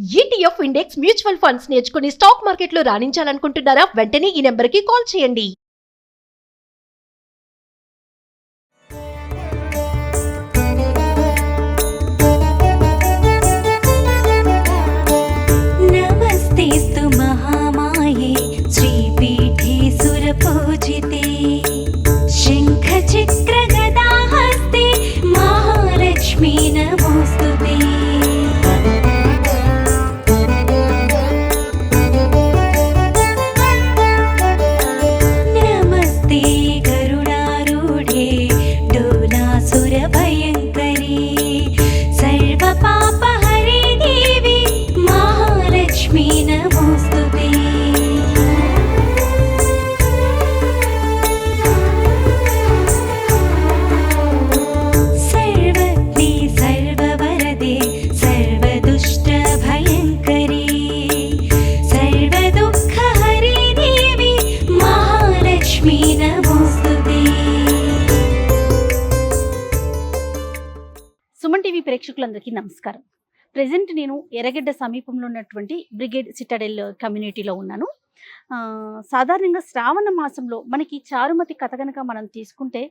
ETF index mutual funds నేర్చుకుని stock మార్కెట్లో రాణించాలనుకుంటున్నారా? వెంటనే ఈ నెంబర్కి కాల్ చేయండి. ప్రేక్షకులందరికీ నమస్కారం. ప్రజెంట్ నేను ఎర్రగడ్డ సమీపంలో ఉన్నటువంటి బ్రిగేడ్ సిటడెల్ కమ్యూనిటీలో ఉన్నాను. సాధారణంగా శ్రావణ మాసంలో మనకి చారుమతి కథ కనుక మనం తీసుకుంటే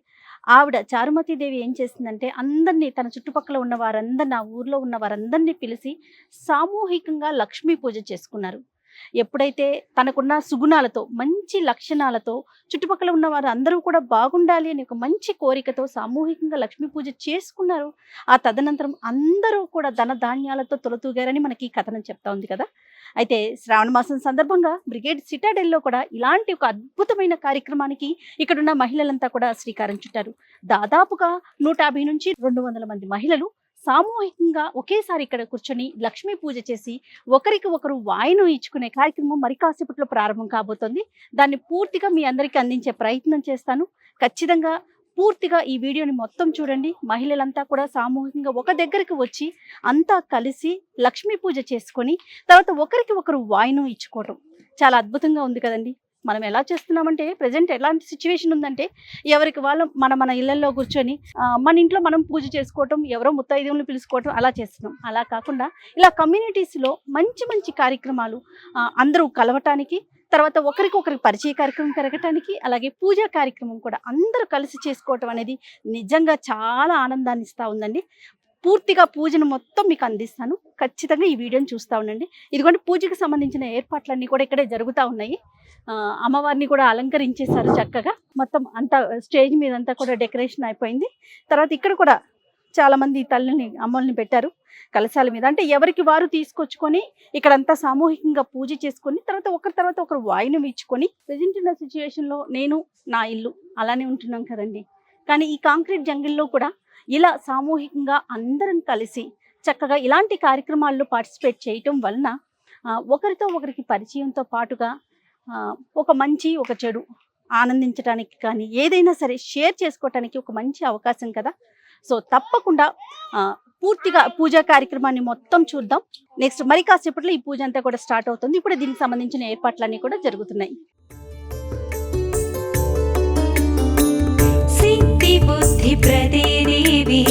ఆవిడ చారుమతి దేవి ఏం చేసిందంటే అందరినీ తన చుట్టుపక్కల ఉన్న వారందరినీ ఆ ఊర్లో ఉన్న వారందరినీ పిలిచి సామూహికంగా లక్ష్మీ పూజ చేసుకున్నారు. ఎప్పుడైతే తనకున్న సుగుణాలతో మంచి లక్షణాలతో చుట్టుపక్కల ఉన్న వారు అందరూ కూడా బాగుండాలి అనే ఒక మంచి కోరికతో సామూహికంగా లక్ష్మీ పూజ చేసుకున్నారు. ఆ తదనంతరం అందరూ కూడా ధన ధాన్యాలతో తొలతూగారని మనకి ఈ కథనం చెప్తా ఉంది కదా. అయితే శ్రావణ మాసం సందర్భంగా బ్రిగేడ్ సిటాడెల్లో కూడా ఇలాంటి ఒక అద్భుతమైన కార్యక్రమానికి ఇక్కడున్న మహిళలంతా కూడా శ్రీకారం చుట్టారు. దాదాపుగా నూట యాభై నుంచి రెండు వందల మంది మహిళలు సామూహికంగా ఒకేసారి ఇక్కడ కూర్చొని లక్ష్మీ పూజ చేసి ఒకరికి ఒకరు వాయినం ఇచ్చుకునే కార్యక్రమం మరి కాసేపట్లో ప్రారంభం కాబోతోంది. దాన్ని పూర్తిగా మీ అందరికీ అందించే ప్రయత్నం చేస్తాను. ఖచ్చితంగా పూర్తిగా ఈ వీడియోని మొత్తం చూడండి. మహిళలంతా కూడా సామూహికంగా ఒక దగ్గరికి వచ్చి అంతా కలిసి లక్ష్మీ పూజ చేసుకొని తర్వాత ఒకరికి ఒకరు వాయినం ఇచ్చుకోవటం చాలా అద్భుతంగా ఉంది కదండి. మనం ఎలా చేస్తున్నామంటే ప్రజెంట్ ఎలాంటి సిచ్యువేషన్ ఉందంటే ఎవరికి వాళ్ళు మన మన ఇళ్ళలో కూర్చొని మన ఇంట్లో మనం పూజ చేసుకోవటం ఎవరో ముత్తైదువులను పిలుచుకోవటం అలా చేస్తున్నాం. అలా కాకుండా ఇలా కమ్యూనిటీస్లో మంచి మంచి కార్యక్రమాలు అందరూ కలవటానికి తర్వాత ఒకరికొకరికి పరిచయ కార్యక్రమం పెరగటానికి అలాగే పూజా కార్యక్రమం కూడా అందరూ కలిసి చేసుకోవటం అనేది నిజంగా చాలా ఆనందాన్ని ఇస్తూ ఉందండి. పూర్తిగా పూజను మొత్తం మీకు అందిస్తాను. ఖచ్చితంగా ఈ వీడియోని చూస్తూ ఉండండి. ఇదిగోండి పూజకు సంబంధించిన ఏర్పాట్లన్నీ కూడా ఇక్కడే జరుగుతూ ఉన్నాయి. అమ్మవారిని కూడా అలంకరించేశారు చక్కగా. మొత్తం అంతా స్టేజ్ మీద అంతా కూడా డెకరేషన్ అయిపోయింది. తర్వాత ఇక్కడ కూడా చాలామంది తల్లిని అమ్మల్ని పెట్టారు కలశాల మీద. అంటే ఎవరికి వారు తీసుకొచ్చుకొని ఇక్కడంతా సామూహికంగా పూజ చేసుకొని తర్వాత ఒకరి తర్వాత ఒకరు వాయినం ఇచ్చుకొని ప్రజెంట్ ఉన్న సిచ్యువేషన్లో నేను నా ఇల్లు అలానే ఉంటున్నాం కదండి. కానీ ఈ కాంక్రీట్ జంగిల్లో కూడా ఇలా సామూహికంగా అందరం కలిసి చక్కగా ఇలాంటి కార్యక్రమాల్లో పార్టిసిపేట్ చేయటం వలన ఒకరితో ఒకరికి పరిచయంతో పాటుగా ఒక మంచి ఒక చెడు ఆనందించడానికి కానీ ఏదైనా సరే షేర్ చేసుకోవటానికి ఒక మంచి అవకాశం కదా. సో తప్పకుండా పూర్తిగా పూజా కార్యక్రమాన్ని మొత్తం చూద్దాం. నెక్స్ట్ మరి కాసేపట్లో ఈ పూజ అంతా కూడా స్టార్ట్ అవుతుంది. ఇప్పుడు దీనికి సంబంధించిన ఏర్పాట్లన్నీ కూడా జరుగుతున్నాయి. सिद्धिबुद्धिप्रदे देवी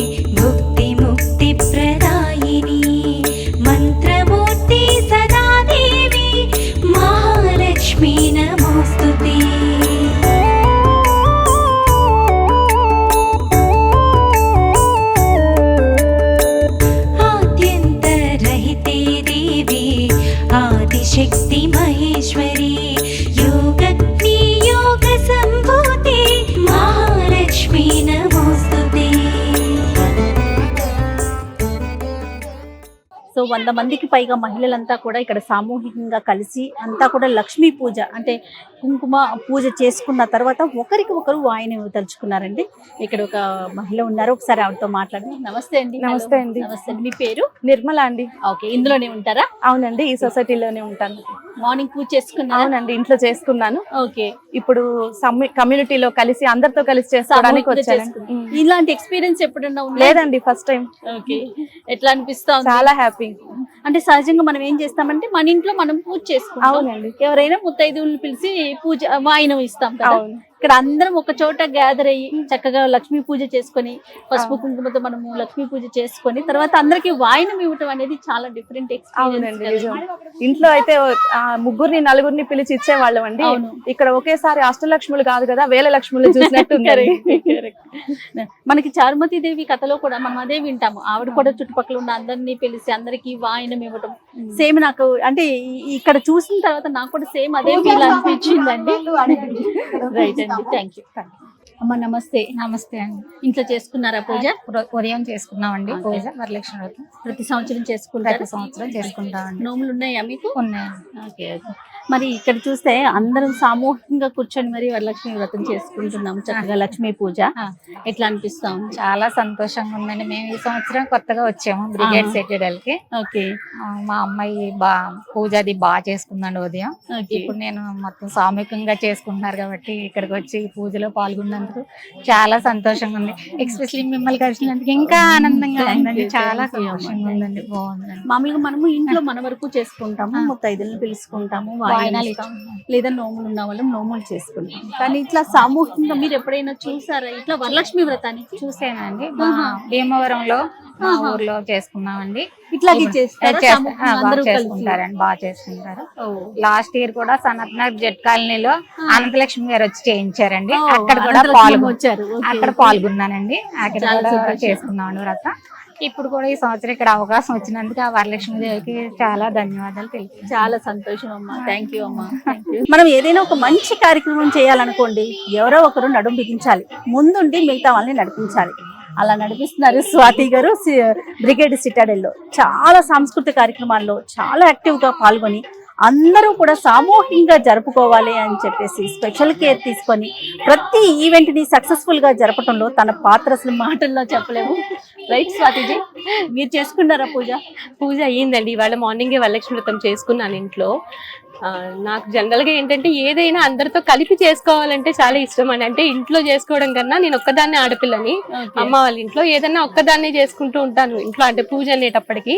వంద మందికి పైగా మహిళలంతా కూడా ఇక్కడ సామూహికంగా కలిసి అంతా కూడా లక్ష్మీ పూజ అంటే కుంకుమ పూజ చేసుకున్న తర్వాత ఒకరికి ఒకరు వాయిని తలుచుకున్నారండి. ఇక్కడ ఒక మహిళ ఉన్నారు. ఒకసారి ఆవిడతో మాట్లాడండి నమస్తే అండి. నమస్తే అండి. నమస్తే. మీ పేరు? నిర్మల అండి. ఓకే. ఇందులోనే ఉంటారా? అవునండి. ఈ సొసైటీలోనే ఉంటాను. మార్నింగ్ పూజ చేసుకున్నారా? అవునండి ఇంట్లో చేసుకున్నాను. ఓకే. ఇప్పుడు కమ్యూనిటీలో కలిసి అందరితో కలిసి చేసుకోవడానికి వచ్చాను. ఇలాంటి ఎక్స్పీరియన్స్ ఎప్పుడన్నా లేదండి ఫస్ట్ టైం ఓకే. ఎట్లా అనిపిస్తా? చాలా హ్యాపీ అంటే సహజంగా మనం ఏం చేస్తామంటే మన ఇంట్లో మనం పూజ చేసుకుంటాం. అవునండి. ఎవరైనా ముత్తైదువులను పిలిచి పూజ వాయినం ఇస్తాం కదా. ఇక్కడ అందరం ఒక చోట గ్యాదర్ అయ్యి చక్కగా లక్ష్మీ పూజ చేసుకొని పసుపు కుంకుమతో మనము లక్ష్మీ పూజ చేసుకొని తర్వాత అందరికి వాయినం ఇవ్వటం అనేది చాలా డిఫరెంట్ ఎక్స్పీరియన్స్ ఇంట్లో అయితే ఆ, ముగ్గురిని నలుగురిని పిలిచి ఇచ్చేవాళ్ళం అండి. ఇక్కడ ఒకేసారి అష్టలక్ష్ములు కాదు కదా వేల లక్ష్ములు చూసినట్టు. మనకి చారుమతి దేవి కథలో కూడా మనం అదే వింటాము. ఆవిడ కూడా చుట్టుపక్కల ఉన్న అందరినీ పిలిచి అందరికి వాయినం ఇవ్వటం. సేమ్ నాకు అంటే ఇక్కడ చూసిన తర్వాత నాకు కూడా సేమ్ అదే ఫీల్ అనిపించిందండి. రైట్ అండి థ్యాంక్ యూ అమ్మ నమస్తే. నమస్తే అండి. ఇంట్లో చేసుకున్నారా పూజ? ఉదయం చేసుకున్నామండి. పూజ వరలక్ష్మి వ్రతం. ప్రతి సంవత్సరం చేసుకుంటారు? ప్రతి సంవత్సరం చేసుకుంటామండి. నోములు ఉన్నాయా మీకు? ఉన్నాయండి. Okay okay. మరి ఇక్కడ చూస్తే అందరం సామూహికంగా కూర్చొని మరి వరలక్ష్మి వ్రతం చేసుకుంటున్నాం చక్కగా లక్ష్మీ పూజ. ఎట్లా అనిపిస్తా ఉంది? చాలా సంతోషంగా ఉందండి. మేము ఈ సంవత్సరం కొత్తగా వచ్చాము బ్రిగేడ్. సెటిడల్కి ఓకే. మా అమ్మాయి బా పూజ అది బాగా చేసుకుందండి ఉదయం. ఇప్పుడు నేను మొత్తం సామూహికంగా చేసుకుంటున్నారు కాబట్టి ఇక్కడికి వచ్చి పూజలో పాల్గొన్నందుకు చాలా సంతోషంగా ఉంది. ఎక్స్పెషల్లీ మిమ్మల్ని కలిసినందుకు ఇంకా ఆనందంగా Thank ఉందండి. చాలా సంతోషంగా. ఉందండి. బాగుందండి. మామూలుగా మనము ఇంట్లో మన వరకు చేసుకుంటాము. ముత్తైదులను పిలుచుకుంటాము వాయినాలు. లేదా నోములు ఉన్న వాళ్ళం నోములు చేసుకుంటాం కానీ ఇట్లా సామూహికంగా మీరు ఎప్పుడైనా చూసారా ఇట్లా వరలక్ష్మి వ్రతానికి చూసానండి మా. భీమవరంలో మా. ఊర్లో చేసుకున్నామండి ఇట్లాగే ఇప్పుడు చేస్తారా బాగా? చేసుకుంటారండి బాగా చేసుకుంటారు. లాస్ట్ ఇయర్ కూడా సనత్ నగర్ జెట్ కాలనీలో. అనంతలక్ష్మి గారు వచ్చి చేయించారండి అక్కడ కూడా అనంతలక్ష్మి పాల్గొ వచ్చారు ఓకే, అక్కడ. పాల్గొన్నానండి అక్కడ. చేసుకున్నామండి వ్రతం ఇప్పుడు కూడా ఈ సంవత్సరం ఇక్కడ అవకాశం వచ్చినందుకు ఆ వరలక్ష్మి దేవికి చాలా ధన్యవాదాలు తెలియదు చాలా సంతోషం అమ్మా. థ్యాంక్ యూ అమ్మా. మనం ఏదైనా ఒక మంచి కార్యక్రమం చేయాలనుకోండి ఎవరో ఒకరు నడుం బిగించాలి. ముందుండి మిగతా వాళ్ళని నడిపించాలి. అలా నడిపిస్తున్నారు స్వాతి గారు బ్రిగేడ్ సిటాడెల్లో. చాలా సాంస్కృతిక కార్యక్రమాల్లో చాలా యాక్టివ్గా పాల్గొని అందరూ కూడా సామూహికంగా జరుపుకోవాలి అని చెప్పేసి స్పెషల్ కేర్ తీసుకొని ప్రతి ఈవెంట్ని సక్సెస్ఫుల్గా జరపడంలో తన పాత్ర అసలు మాటల్లో చెప్పలేము. రైట్ స్వాతిజీ మీరు చేసుకున్నారా పూజ? పూజ అయ్యిందండి. ఇవాళ మార్నింగే వరలక్ష్మి వ్రతం చేసుకున్నాను ఇంట్లో. నాకు జనరల్గా ఏంటంటే ఏదైనా అందరితో కలిపి చేసుకోవాలంటే చాలా ఇష్టం అండి. అంటే ఇంట్లో చేసుకోవడం కన్నా నేను ఒక్కదాన్నే ఆడపిల్లని. అమ్మ వాళ్ళ ఇంట్లో ఏదైనా ఒక్కదాన్నే చేసుకుంటూ ఉంటాను ఇంట్లో. అంటే పూజ అనేటప్పటికి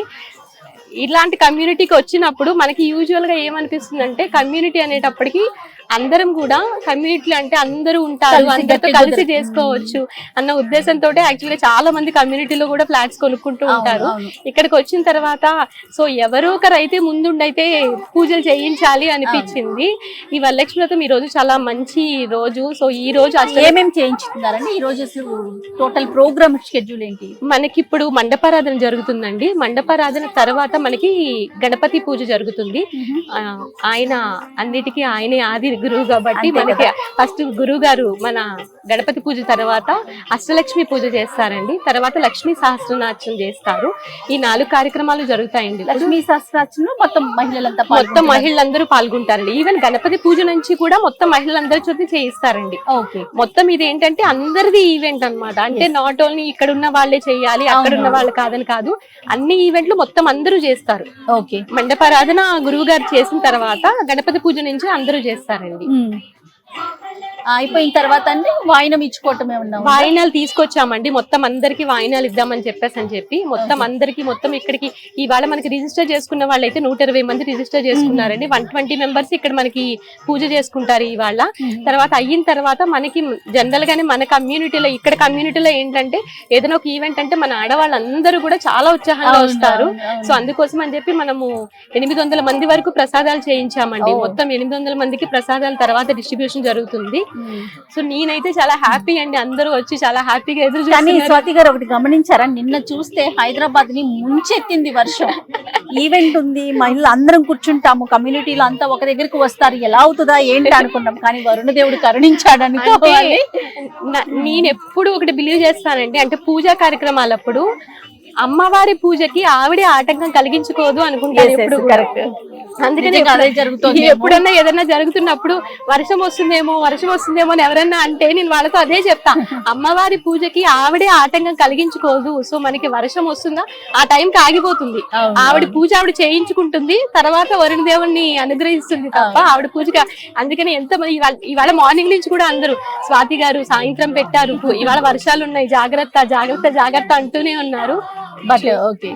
ఇలాంటి కమ్యూనిటీకి వచ్చినప్పుడు మనకి యూజువల్గా ఏమనిపిస్తుంది అంటే కమ్యూనిటీ అనేటప్పటికి అందరం కూడా కమ్యూనిటీ అంటే అందరూ ఉంటారు అందరితో కలిసి. చేసుకోవచ్చు అన్న ఉద్దేశంతో యాక్చువల్గా చాలా మంది కమ్యూనిటీలో కూడా ఫ్లాట్స్ కొనుక్కుంటూ ఉంటారు. ఇక్కడికి వచ్చిన తర్వాత సో ఎవరో ఒకరు అయితే ముందుండైతే పూజలు చేయించాలి అనిపించింది. ఈ వరలక్ష్మి వ్రతం ఈ రోజు చాలా మంచి రోజు. సో ఈ రోజు అసలు ఏమేమి చేయించుతున్నారండి ఈ రోజు టోటల్ ప్రోగ్రామ్ షెడ్యూల్ ఏంటి? మనకి ఇప్పుడు మండపారాధన జరుగుతుందండి. మండపారాధన తర్వాత మనకి గణపతి పూజ జరుగుతుంది. ఆయన అన్నిటికీ ఆయనే ఆది గురువు కాబట్టి మనకి ఫస్ట్ గురువు గారు మన గణపతి పూజ తర్వాత అష్టలక్ష్మి పూజ చేస్తారండి. తర్వాత లక్ష్మీ సహస్రనాట్యం చేస్తారు. ఈ నాలుగు కార్యక్రమాలు జరుగుతాయండి. లక్ష్మీ సహస్రాచంలో మొత్తం మహిళలంతా మొత్తం. మహిళలందరూ పాల్గొంటారండి. ఈవెన్ గణపతి పూజ నుంచి కూడా మొత్తం మహిళలందరి చేత చేయిస్తారండి. ఓకే. మొత్తం ఇది ఏంటంటే అందరిది ఈవెంట్ అన్నమాట. అంటే నాట్ ఓన్లీ ఇక్కడ ఉన్న వాళ్ళే చేయాలి అక్కడ ఉన్న. వాళ్ళు కాదని కాదు. అన్ని ఈవెంట్లు మొత్తం అందరూ చేస్తారు. ఓకే. మండపారాధన గురువు గారు చేసిన తర్వాత గణపతి పూజ నుంచి అందరూ చేస్తారండి. అయిపోయిన తర్వాత అండి వాయినం ఇచ్చుకోవటం ఏమన్నా ఉందా? వాయినాలు తీసుకొచ్చామండి. మొత్తం అందరికి వాయినాలు ఇద్దామని చెప్పేసి అని చెప్పి మొత్తం అందరికి మొత్తం ఇక్కడికి ఇవాళ మనకి రిజిస్టర్ చేసుకున్న వాళ్ళైతే నూట ఇరవై మంది రిజిస్టర్ చేసుకున్నారండి. వన్ ట్వంటీ మెంబర్స్ ఇక్కడ మనకి పూజ చేసుకుంటారు ఇవాళ. తర్వాత అయిన తర్వాత మనకి జనరల్ గానే మన కమ్యూనిటీలో ఇక్కడ కమ్యూనిటీలో ఏంటంటే ఏదైనా ఒక ఈవెంట్ అంటే మన ఆడవాళ్ళందరూ కూడా చాలా ఉత్సాహంగా వస్తారు. సో అందుకోసం అని చెప్పి మనము ఎనిమిది వందల మంది వరకు ప్రసాదాలు చేయించామండి. మొత్తం ఎనిమిది వందల మందికి ప్రసాదాల తర్వాత డిస్ట్రిబ్యూషన్ జరుగుతుంది. ఉమ్. సో నేనైతే చాలా హ్యాపీ అండి. అందరూ వచ్చి చాలా హ్యాపీగా ఎదురు కానీ స్వాతి గారు ఒకటి గమనించారా? నిన్న చూస్తే హైదరాబాద్ని ముంచెత్తింది వర్షం. ఈవెంట్ ఉంది మహిళలు అందరం కూర్చుంటాము కమ్యూనిటీలో అంతా ఒక దగ్గరికి వస్తారు. ఎలా అవుతుందా ఏంటి అనుకున్నాం. కానీ వరుణ దేవుడు కరుణించాడు అనుకోవాలి. నేను ఎప్పుడు ఒకటి బిలీవ్ చేస్తానండి. అంటే పూజా కార్యక్రమాలప్పుడు అమ్మవారి పూజకి ఆవిడే ఆటంకం కలిగించుకోదు అనుకుంటారు ఎప్పుడు కూడా. కరెక్ట్ అందుకని జరుగుతోంది. ఎప్పుడన్నా ఏదైనా జరుగుతున్నప్పుడు వర్షం వస్తుందేమో వర్షం వస్తుందేమో అని ఎవరన్నా అంటే నేను వాళ్ళతో అదే చెప్తా. అమ్మవారి పూజకి ఆవిడే ఆటంకం కలిగించుకోదు. సో మనకి వర్షం వస్తుందా? ఆ టైంకి ఆగిపోతుంది. ఆవిడ. పూజ ఆవిడ చేయించుకుంటుంది. తర్వాత వరుణ దేవుణ్ణి అనుగ్రహిస్తుంది తప్ప ఆవిడ పూజగా అందుకని ఎంత ఇవాళ మార్నింగ్ నుంచి కూడా అందరూ స్వాతి గారు సాయంత్రం పెట్టారు. ఇవాళ వర్షాలు ఉన్నాయి. జాగ్రత్త జాగ్రత్త జాగ్రత్త అంటూనే ఉన్నారు. బట్ ఓకే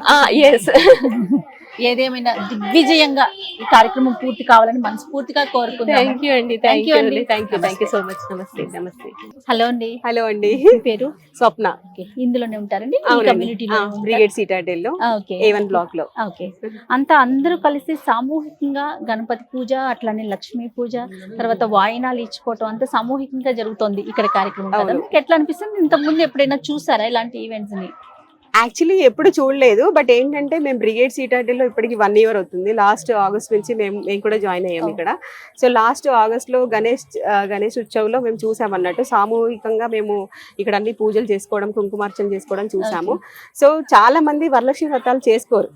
ఎస్ ఏదేమైనా దిగ్విజయంగా ఈ కార్యక్రమం పూర్తి కావాలని మనస్ఫూర్తిగా కోరుకుందాం థ్యాంక్ యూ అండి థ్యాంక్ యూ అండి. Thank you thank you so much నమస్తే నమస్తే హలో అండి. హలో అండి. పేరు? స్వప్న. ఓకే ఇందులోనే ఉంటారండి? బ్రిగేడ్ ఓకే ఏ వన్ బ్లాక్లో ఓకే. అంతా అందరూ కలిసి సామూహికంగా గణపతి పూజ అట్లానే లక్ష్మీ పూజ తర్వాత వాయినాలు ఇచ్చుకోవటం అంతా సామూహికంగా జరుగుతోంది. ఇక్కడ కార్యక్రమం. మీకు ఎట్లా అనిపిస్తుంది? ఇంతకు ముందు ఎప్పుడైనా చూసారా ఇలాంటి ఈవెంట్స్ని? యాక్చువల్లీ ఎప్పుడు చూడలేదు బట్ ఏంటంటే మేము బ్రిగేడ్లో ఇప్పటికి వన్ ఇయర్ అవుతుంది లాస్ట్ ఆగస్ట్ నుంచి మేము మేము కూడా జాయిన్ అయ్యాము. ఇక్కడ సో లాస్ట్ ఆగస్ట్లో గణేష్ గణేష్ ఉత్సవ్లో మేము చూసాం అన్నట్టు సామూహికంగా మేము ఇక్కడ అన్ని పూజలు చేసుకోవడం కుంకుమార్చన చేసుకోవడం చూసాము సో చాలా మంది వరలక్ష్మి వ్రతాలు చేసుకోరు.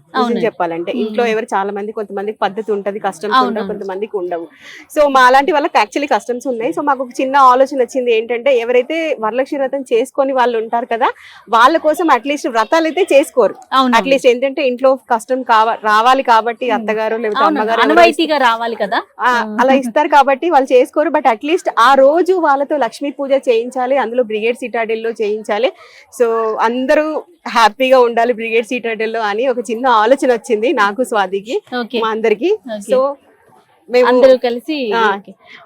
చెప్పాలంటే Hmm. ఇంట్లో ఎవరు చాలా మంది కొంతమందికి పద్ధతి ఉంటది కస్టమ్స్. ఉండవు కొంతమందికి ఉండవు సో మా అలాంటి వాళ్ళకి యాక్చువల్లీ కస్టమ్స్ ఉన్నాయి సో మాకు ఒక చిన్న ఆలోచన వచ్చింది ఏంటంటే ఎవరైతే వరలక్ష్మి వ్రతం చేసుకొని వాళ్ళు ఉంటారు కదా వాళ్ళ కోసం అట్లీస్ట్ వ్రతాలు అయితే చేసుకోరు అట్లీస్ట్ ఏంటంటే ఇంట్లో కష్టం కావ రావాలి కాబట్టి అత్తగారు లేకపోతే అమ్మగారు అనువైతీగా రావాలి కదా. అలా ఇస్తారు కాబట్టి వాళ్ళు చేసుకోరు. బట్ అట్లీస్ట్ ఆ రోజు వాళ్ళతో లక్ష్మీ పూజ చేయించాలి అందులో బ్రిగేడ్ సిటాడెల్లో చేయించాలి. సో అందరూ హ్యాపీగా ఉండాలి బ్రిగేడ్ సిటాడెల్లో అని ఒక చిన్న ఆలోచన వచ్చింది నాకు స్వాతికి ఓకే. మా అందరికి. సో అందరూ కలిసి.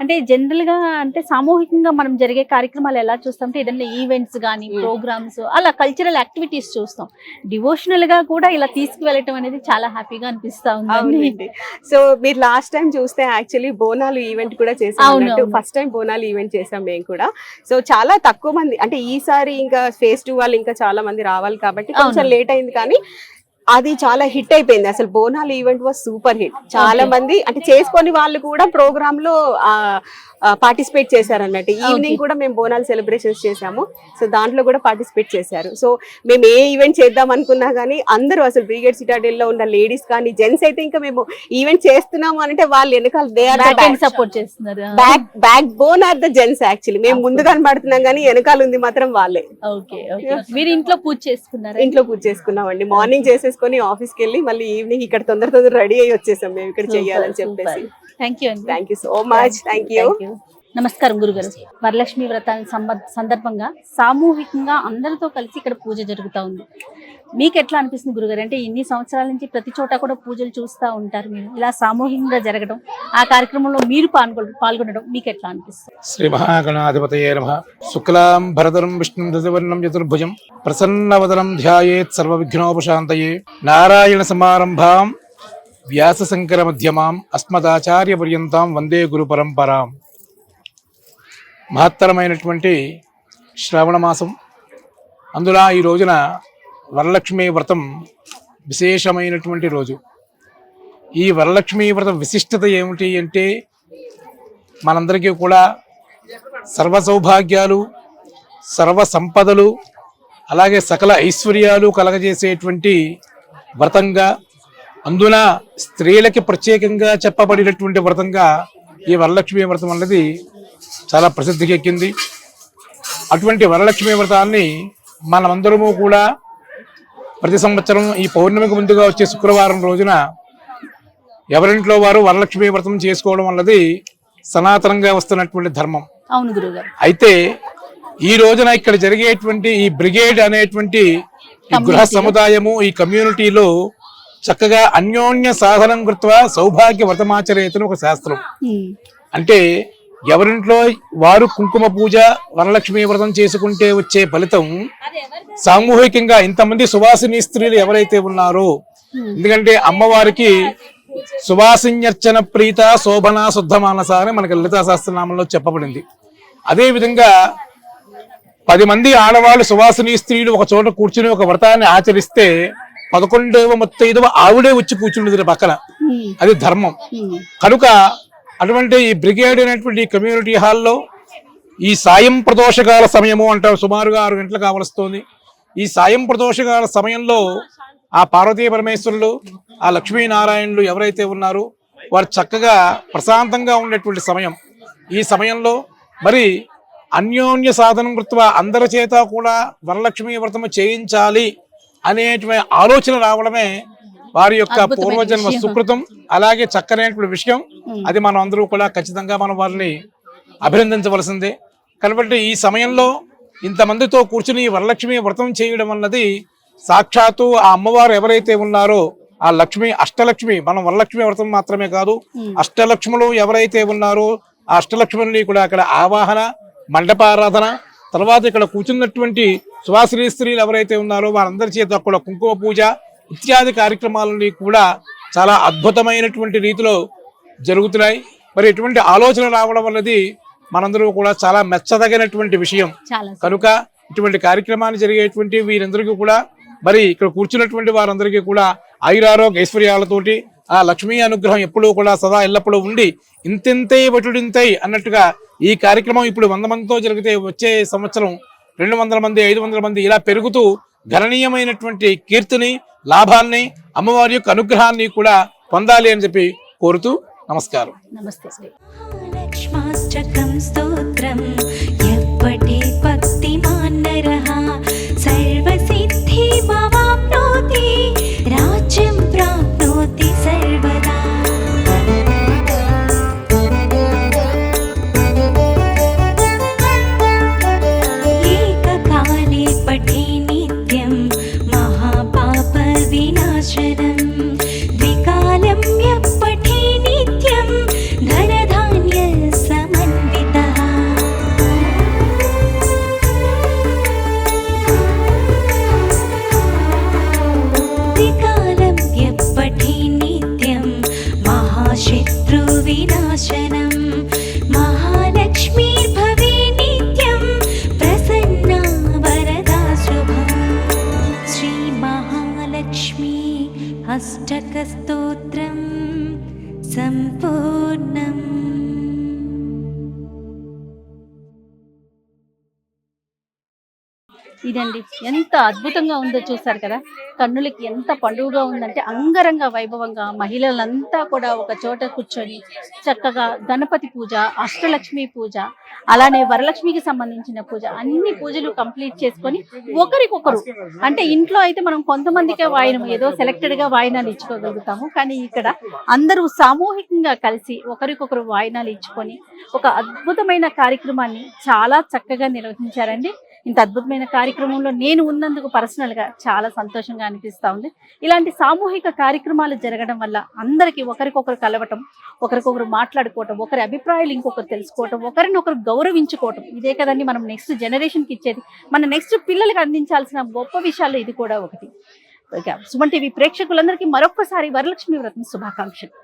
అంటే జనరల్గా అంటే సామూహికంగా మనం జరిగే కార్యక్రమాలు ఎలా చూస్తాం అంటే ఏదైనా ఈవెంట్స్ కానీ. ప్రోగ్రామ్స్ అలా కల్చరల్ యాక్టివిటీస్ చూస్తాం డివోషనల్గా కూడా ఇలా తీసుకువెళ్ళటం అనేది చాలా హ్యాపీగా అనిపిస్తా ఉంది సో మీరు లాస్ట్ టైం చూస్తే యాక్చువల్లీ బోనాలు ఈవెంట్ కూడా చేసాం. ఫస్ట్ టైం బోనాలు ఈవెంట్ చేసాం మేము కూడా సో చాలా తక్కువ మంది అంటే ఈసారి ఇంకా ఫేస్ టూ వాళ్ళు ఇంకా చాలా మంది రావాలి కాబట్టి కొంచెం. లేట్ అయింది కానీ అది చాలా హిట్ అయిపోయింది అసలు Bonalu event was super hit చాలా. మంది అంటే చేసుకొని వాళ్ళు కూడా ప్రోగ్రామ్లో పార్టిసిపేట్ చేశారు అన్నట్టు ఈవినింగ్ కూడా మేము బోనాలు సెలబ్రేషన్స్ చేసాము సో దాంట్లో కూడా పార్టిసిపేట్ చేశారు. సో మేము ఏ ఈవెంట్ చేద్దాం అనుకున్నా కానీ అందరూ అసలు బ్రిగేడ్ సిటాడెల్లో ఉన్న లేడీస్ కానీ జెంట్స్ అయితే ఇంకా మేము ఈవెంట్ చేస్తున్నాము అంటే వాళ్ళు వెనకాల దే ఆర్ సపోర్ట్ చేస్తున్నారు. Back backbone are the gents actually మేము ముందు కనబడుతున్నాం కానీ వెనకాల ఉంది మాత్రం వాళ్ళే. ఓకే ఓకే మీరు ఇంట్లో పూజ చేసుకున్నారా? ఇంట్లో పూజ చేసుకున్నామండి. మార్నింగ్ చేసేసుకొని ఆఫీస్కి వెళ్ళి మళ్ళీ ఈవినింగ్ ఇక్కడ తొందర తొందర రెడీ అయ్యి వచ్చేసాం మేము ఇక్కడ చేయాలని చెప్పేసి. థ్యాంక్ యూ అండి thank you so much thank you Thank you. నమస్కారం గురుగారు వరలక్ష్మి వ్రతాన్ని సందర్భంగా సామూహికంగా అందరితో కలిసి ఇక్కడ పూజ జరుగుతూ ఉంది. మీకు ఎట్లా అనిపిస్తుంది గురుగారు అంటే ఇన్ని సంవత్సరాల నుంచి ప్రతి చోట కూడా పూజలు చూస్తూ ఉంటారు మీరు. ఇలా సామూహికంగా జరగడం ఆ కార్యక్రమంలో మీరు పాల్గొ పాల్గొనడం మీకు ఎట్లా అనిపిస్తుంది? శ్రీ మహాగణాధిపతయే నమ. శుక్లాం భరతరం విష్ణుం దశవర్ణం చతుర్భుజం. ప్రసన్నవదనం ధ్యాయేత్ సర్వవిఘ్నోపశాంతయే. నారాయణ సమారంభాం. వ్యాస శంకర మధ్యమాం అస్మదాచార్య పర్యంతం వందే గురు పరంపరాం. మహత్తరమైనటువంటి శ్రావణ మాసం. అందులో ఈ రోజున వరలక్ష్మీ వ్రతం విశేషమైనటువంటి రోజు. ఈ వరలక్ష్మీ వ్రతం విశిష్టత ఏమిటి అంటే మనందరికీ కూడా సర్వ సౌభాగ్యాలు సర్వ సంపదలు అలాగే సకల ఐశ్వర్యాలు కలగజేసేటువంటి వ్రతంగా అందున స్త్రీలకి ప్రత్యేకంగా చెప్పబడినటువంటి వ్రతంగా ఈ వరలక్ష్మీ వ్రతం అన్నది చాలా ప్రసిద్ధికి ఎక్కింది. అటువంటి వరలక్ష్మీ వ్రతాన్ని మనమందరము కూడా ప్రతి సంవత్సరం ఈ పౌర్ణమికి ముందుగా వచ్చే శుక్రవారం రోజున ఎవరింట్లో వారు వరలక్ష్మీ వ్రతం చేసుకోవడం అన్నది సనాతనంగా వస్తున్నటువంటి ధర్మం. అవును అయితే ఈ రోజున ఇక్కడ జరిగేటువంటి ఈ బ్రిగేడ్ అనేటువంటి గృహ. సముదాయము ఈ కమ్యూనిటీలో చక్కగా అన్యోన్య సాధనం కృత్వ సౌభాగ్య వ్రతమాచరేతను ఒక శాస్త్రం. అంటే ఎవరింట్లో వారు కుంకుమ పూజ వరలక్ష్మి వ్రతం చేసుకుంటే వచ్చే ఫలితం సామూహికంగా ఇంతమంది సువాసిని స్త్రీలు ఎవరైతే ఉన్నారో ఎందుకంటే అమ్మవారికి సువాసిన్యర్చన ప్రీత శోభన శుద్ధ మానస అని మనకి లలితా శాస్త్రనామంలో చెప్పబడింది. అదేవిధంగా పది మంది ఆడవాళ్ళు సువాసిని స్త్రీలు ఒక చోట కూర్చుని ఒక వ్రతాన్ని ఆచరిస్తే పదకొండవ ముత్తైదవ ఆవిడే వచ్చి కూర్చుండేది పక్కన. అది ధర్మం. కనుక అటువంటి ఈ బ్రిగేడ్ అనేటువంటి కమ్యూనిటీ హాల్లో ఈ సాయం ప్రదోషకాల సమయము అంటారు సుమారుగా ఆరు గంటలు కావలస్తోంది ఈ సాయం ప్రదోషకాల సమయంలో ఆ పార్వతీ పరమేశ్వరులు ఆ లక్ష్మీనారాయణులు ఎవరైతే ఉన్నారో వారు చక్కగా ప్రశాంతంగా ఉండేటువంటి సమయం. ఈ సమయంలో మరి అన్యోన్య సాధనం కృత్వ అందరి చేత కూడా వరలక్ష్మి వ్రతము చేయించాలి. అనేటువంటి ఆలోచన రావడమే వారి యొక్క పూర్వజన్మ. సుకృతం అలాగే చక్కనైనటువంటి విషయం. అది మనం అందరూ కూడా ఖచ్చితంగా మనం వారిని అభినందించవలసిందే కాబట్టి ఈ సమయంలో ఇంతమందితో కూర్చుని వరలక్ష్మి వ్రతం చేయడం అన్నది సాక్షాత్తు ఆ అమ్మవారు ఎవరైతే ఉన్నారో ఆ లక్ష్మి అష్టలక్ష్మి మనం వరలక్ష్మి వ్రతం మాత్రమే కాదు. అష్టలక్ష్ములు ఎవరైతే ఉన్నారో ఆ అష్టలక్ష్ములని కూడా అక్కడ ఆవాహన మండపారాధన తర్వాత ఇక్కడ కూర్చున్నటువంటి సువాసిని స్త్రీలు ఎవరైతే ఉన్నారో వారందరి చేత కూడా కుంకుమ పూజ ఇత్యాది కార్యక్రమాలని కూడా చాలా అద్భుతమైనటువంటి రీతిలో జరుగుతున్నాయి. మరి ఇటువంటి ఆలోచన రావడం వల్లది మనందరూ కూడా చాలా మెచ్చదగినటువంటి విషయం. కనుక ఇటువంటి కార్యక్రమాలు జరిగేటువంటి వీరందరికీ కూడా మరి ఇక్కడ కూర్చున్నటువంటి వారందరికీ కూడా ఆయురారోగ్య ఐశ్వర్యాలతోటి ఆ లక్ష్మీ అనుగ్రహం ఎప్పుడూ కూడా సదా ఎల్లప్పుడూ ఉండి ఇంతింతై బటుడింతై అన్నట్టుగా ఈ కార్యక్రమం ఇప్పుడు వంద మందితో జరిగితే వచ్చే సంవత్సరం రెండు వందల మంది ఐదు వందల మంది ఇలా పెరుగుతూ గణనీయమైనటువంటి కీర్తిని లాభాన్ని అమ్మవారి యొక్క అనుగ్రహాన్ని కూడా పొందాలి అని చెప్పి కోరుతూ నమస్కారం. నమస్తే ఇదండి ఎంత అద్భుతంగా ఉందో చూసారు కదా. కన్నులకి ఎంత పండుగగా ఉందంటే అంగరంగ వైభవంగా మహిళలంతా కూడా ఒక చోట కూర్చొని చక్కగా గణపతి పూజ అష్టలక్ష్మి పూజ అలానే వరలక్ష్మికి సంబంధించిన పూజ అన్ని పూజలు కంప్లీట్ చేసుకొని ఒకరికొకరు అంటే ఇంట్లో అయితే మనం కొంతమందికే వాయనం ఏదో సెలెక్టెడ్గా వాయినాలు ఇచ్చుకోగలుగుతాము. కానీ ఇక్కడ అందరూ సామూహికంగా కలిసి ఒకరికొకరు వాయినాలు ఇచ్చుకొని ఒక అద్భుతమైన కార్యక్రమాన్ని చాలా చక్కగా నిర్వహించారండి. ఇంత అద్భుతమైన కార్యక్రమంలో నేను ఉన్నందుకు పర్సనల్గా చాలా సంతోషంగా అనిపిస్తూ ఉంది. ఇలాంటి సామూహిక కార్యక్రమాలు జరగడం వల్ల అందరికీ ఒకరికొకరు కలవటం ఒకరికొకరు మాట్లాడుకోవటం ఒకరి అభిప్రాయాలు ఇంకొకరు తెలుసుకోవటం ఒకరినొకరు గౌరవించుకోవటం ఇదే కదండి మనం నెక్స్ట్ జనరేషన్కి ఇచ్చేది. మన నెక్స్ట్ పిల్లలకి అందించాల్సిన గొప్ప విషయాల్లో ఇది కూడా ఒకటి. సుమన్ టీవీ ప్రేక్షకులందరికీ మరొక్కసారి వరలక్ష్మి వ్రతం శుభాకాంక్షలు.